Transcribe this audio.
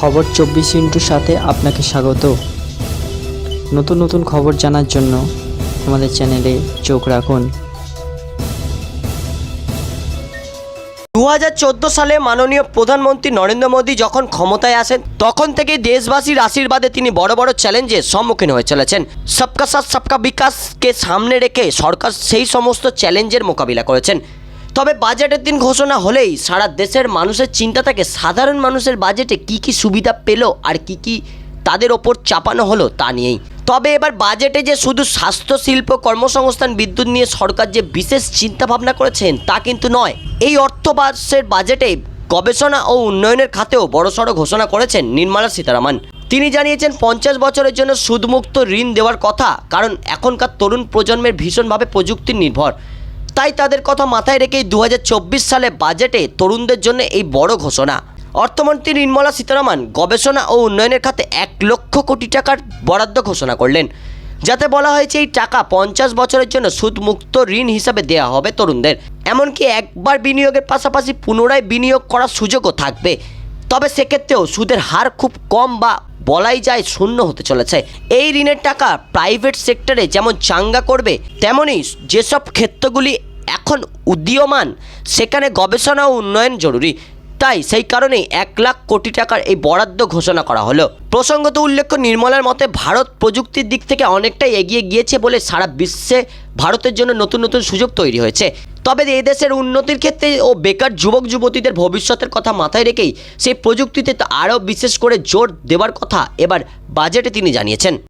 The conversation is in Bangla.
খবর চব্বিশ ইন্টুর সাথে আপনাকে স্বাগত। নতুন নতুন খবর জানার জন্য আমাদের চ্যানেলে চোখ রাখুন। দু হাজার চোদ্দ সালে মাননীয় প্রধানমন্ত্রী নরেন্দ্র মোদী যখন ক্ষমতায় আসেন, তখন থেকে দেশবাসীর আশীর্বাদে তিনি বড় বড় চ্যালেঞ্জের সম্মুখীন হয়ে চলেছেন। সবকা সাথ, সবকা বিকাশকে সামনে রেখে সরকার সেই সমস্ত চ্যালেঞ্জের মোকাবিলা করেছেন। তবে বাজেটের দিন ঘোষণা হলেই সারা দেশের মানুষের চিন্তা থাকে, সাধারণ মানুষের বাজেটে কি কি সুবিধা পেল আর কি কি তাদের ওপর চাপানো হলো তা নিয়েই। তবে এবার বাজেটে যে শুধু স্বাস্থ্য, শিল্প, কর্মসংস্থান, বিদ্যুৎ নিয়ে সরকার যে বিশেষ চিন্তা ভাবনা করেছেন তা কিন্তু নয়। এই অর্থবর্ষের বাজেটে গবেষণা ও উন্নয়নের খাতেও বড়সড় ঘোষণা করেছেন নির্মলা সীতারামন। তিনি জানিয়েছেন, পঞ্চাশ বছরের জন্য সুদমুক্ত ঋণ দেওয়ার কথা, কারণ এখনকার তরুণ প্রজন্মের ভীষণভাবে প্রযুক্তি নির্ভর। তাই তাদের কথা মাথায় রেখেই দু হাজার চব্বিশ সালে বাজেটে তরুণদের জন্য এই বড় ঘোষণা। অর্থমন্ত্রী নির্মলা সীতারামন গবেষণা ও উন্নয়নের খাতে এক লক্ষ কোটি টাকার বরাদ্দ ঘোষণা করলেন। যাতে বলা হয়েছে এই টাকা পঞ্চাশ বছরের জন্য সুদমুক্ত ঋণ হিসাবে দেওয়া হবে তরুণদের। এমনকি একবার বিনিয়োগের পাশাপাশি পুনরায় বিনিয়োগ করার সুযোগও থাকবে। তবে সেক্ষেত্রেও সুদের হার খুব কম বা বলাই যায় শূন্য হতে চলেছে। এই ঋণের টাকা প্রাইভেট সেক্টরে যেমন চাঙ্গা করবে তেমনই যেসব ক্ষেত্রগুলি এখন উদীয়মান, সেখানে গবেষণা ও উন্নয়ন জরুরি। তাই সেই কারণেই এক লাখ কোটি টাকার এই বরাদ্দ ঘোষণা করা হলো। প্রসঙ্গত উল্লেখ্য, নির্মলার মতে ভারত প্রযুক্তির দিক থেকে অনেকটাই এগিয়ে গিয়েছে বলে সারা বিশ্বে ভারতের জন্য নতুন নতুন সুযোগ তৈরি হয়েছে। তবে এই দেশের উন্নতির ক্ষেত্রে ও বেকার যুবক যুবতীদের ভবিষ্যতের কথা মাথায় রেখেই সেই প্রযুক্তিতে আরও বিশেষ করে জোর দেওয়ার কথা এবার বাজেটে তিনি জানিয়েছেন।